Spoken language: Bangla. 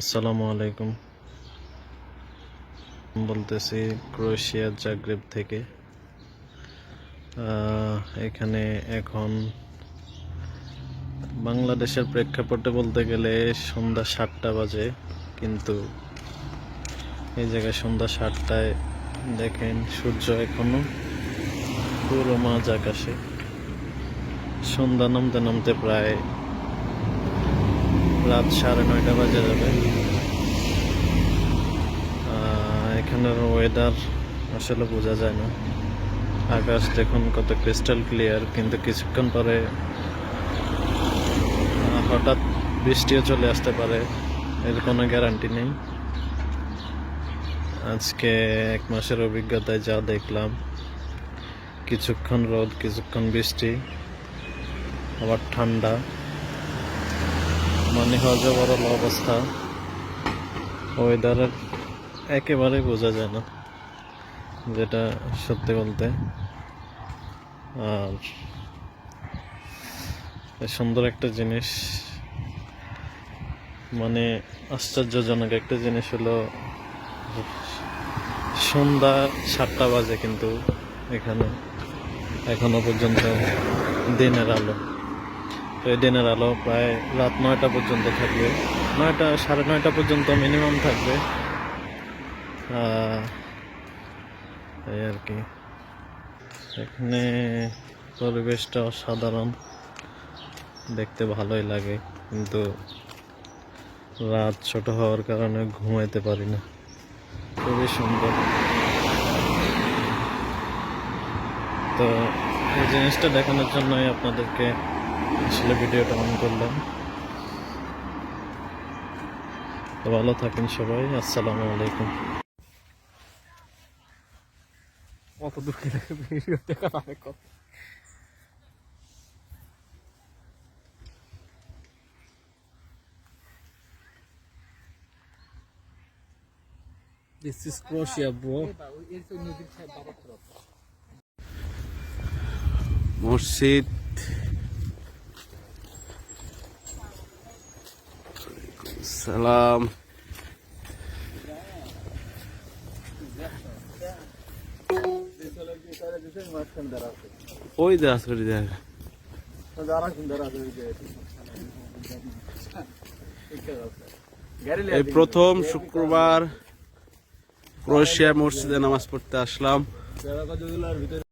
আসসালামু আলাইকুম বলতেছি ক্রোয়েশিয়ার জাগ্রেব থেকে। এখানে এখন বাংলাদেশের প্রেক্ষাপটে বলতে গেলে সন্ধ্যা সাতটা বাজে, কিন্তু এই জায়গায় সন্ধ্যা সাতটায় দেখেন সূর্য এখনও পুরো মাঝ আকাশে। সন্ধ্যা নামতে নামতে প্রায় রাত সাড়ে নয়টা বাজে যাবে। এখানের ওয়েদার আসলে বোঝা যায় না। আকাশ দেখুন কত ক্রিস্টাল ক্লিয়ার কিন্তু কিছুক্ষণ পরে হঠাৎ বৃষ্টিও চলে আসতে পারে, এর কোনো গ্যারান্টি নেই। আজকে এক মাসের অভিজ্ঞতায় যা দেখলাম, কিছুক্ষণ রোদ, কিছুক্ষণ বৃষ্টি, আবার ঠান্ডা। মানে হজবরল অবস্থা ওয়েদারের একেবারে বোঝা যায় না, যেটা সত্যি বলতে। আর সুন্দর একটা জিনিস মানে আশ্চর্যজনক একটা জিনিস হলো, সন্ধ্যা সাতটা বাজে কিন্তু এখানে, এখনও পর্যন্ত দিনের আলো। তো দিনের আলো প্রায় রাত নয়টা পর্যন্ত থাকবে। নয়টা, সাড়ে নয়টা পর্যন্ত মিনিমাম থাকবে। এই আর কি। এখানে পরিবেশটা অসাধারণ। দেখতে ভালোই লাগে, কিন্তু রাত ছোট হওয়ার কারণে ঘুমাইতে পারি না। খুবই সুন্দর। তো এই জিনিসটা দেখানোর জন্যই আপনাদেরকে আসলে ভিডিওটা অন করলাম। তো ভালো থাকেন সবাই আসসালামু আলাইকুম। কত দূরে ভিডিও দেখা অনেক কত? This is Croatia, bro. মসজিদ সালাম ওই দাস করে দেখ এই প্রথম শুক্রবার ক্রোয়েশিয়া মসজিদে নামাজ পড়তে আসলাম।